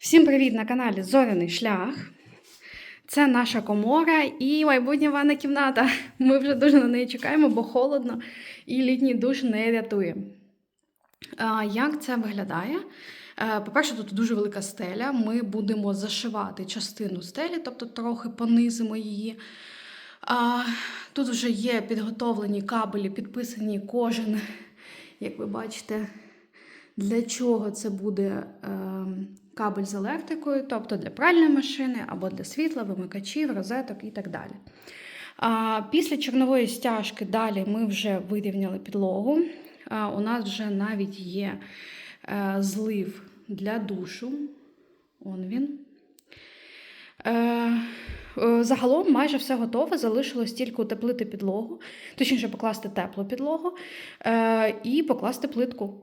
Всім привіт на каналі Зоряний Шлях. Це наша комора і майбутня ванна кімната. Ми вже дуже на неї чекаємо, бо холодно і літній душ не рятує. Як це виглядає? Е, По-перше, тут дуже велика стеля. Ми будемо зашивати частину стелі, тобто трохи понизимо її. Тут вже є підготовлені кабелі, підписані кожен, як ви бачите, для чого це буде е, кабель з електрикою, тобто для пральної машини або для світла, вимикачів, розеток і так далі. Після чорнової стяжки далі ми вже вирівняли підлогу. У нас вже навіть є е, злив для душу. Он він. Е, е, Загалом майже все готове. Залишилось тільки утеплити підлогу, точніше покласти теплу підлогу і покласти плитку.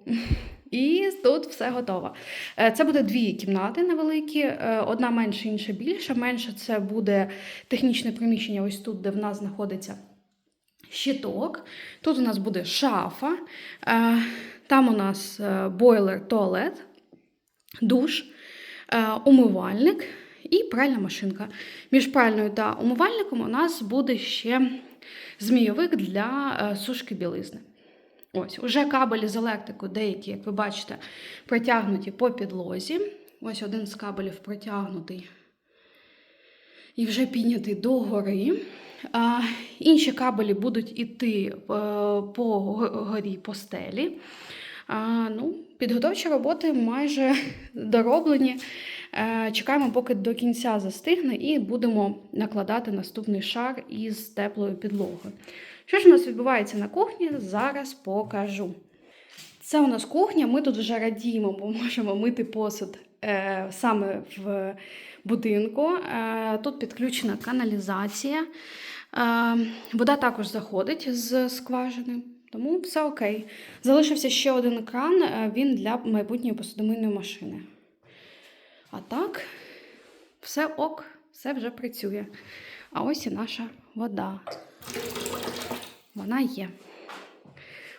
І тут все готово. Е, Це буде дві кімнати невеликі, е, одна менша, інша більша. Менше це буде технічне приміщення, ось тут, де в нас знаходиться щиток. Тут у нас буде шафа, е, там у нас бойлер, туалет, душ, умивальник і пральна машинка. Між пральною та умивальником у нас буде ще змійовик для сушки білизни. Ось, уже кабелі з електрикою, деякі, як ви бачите, протягнуті по підлозі. Ось один з кабелів протягнутий і вже піднятий догори. А, інші кабелі будуть іти е, по горі по стелі. А, ну, підготовчі роботи майже дороблені. Е, Чекаємо, поки до кінця застигне, і будемо накладати наступний шар із теплою підлогою. Що ж у нас відбувається на кухні? Зараз покажу. Це у нас кухня. Ми тут вже радіємо, бо можемо мити посуд е, саме в будинку. Е, тут підключена каналізація. Е, вода також заходить з скважини, тому все окей. Залишився ще один кран, е, він для майбутньої посудомийної машини. А так, все ок, все вже працює. А ось і наша вода. Вона є.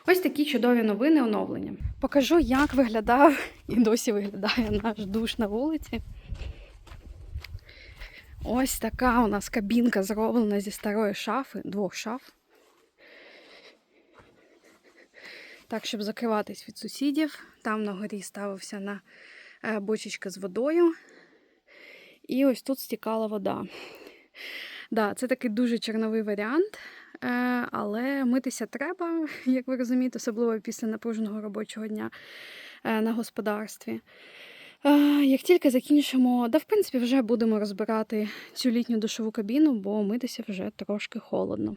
Ось такі чудові новини оновлення. Покажу, як виглядав і досі виглядає наш душ на вулиці. Ось така у нас кабінка зроблена зі старої шафи, двох шаф. Так, щоб закриватись від сусідів. Там на горі ставився на бочечка з водою. І ось тут стікала вода. Да, це такий дуже чорновий варіант, е, але митися треба, як ви розумієте, особливо після напруженого робочого дня е, на господарстві. Е, Як тільки закінчимо, да, в принципі, вже будемо розбирати цю літню душову кабіну, бо митися вже трошки холодно.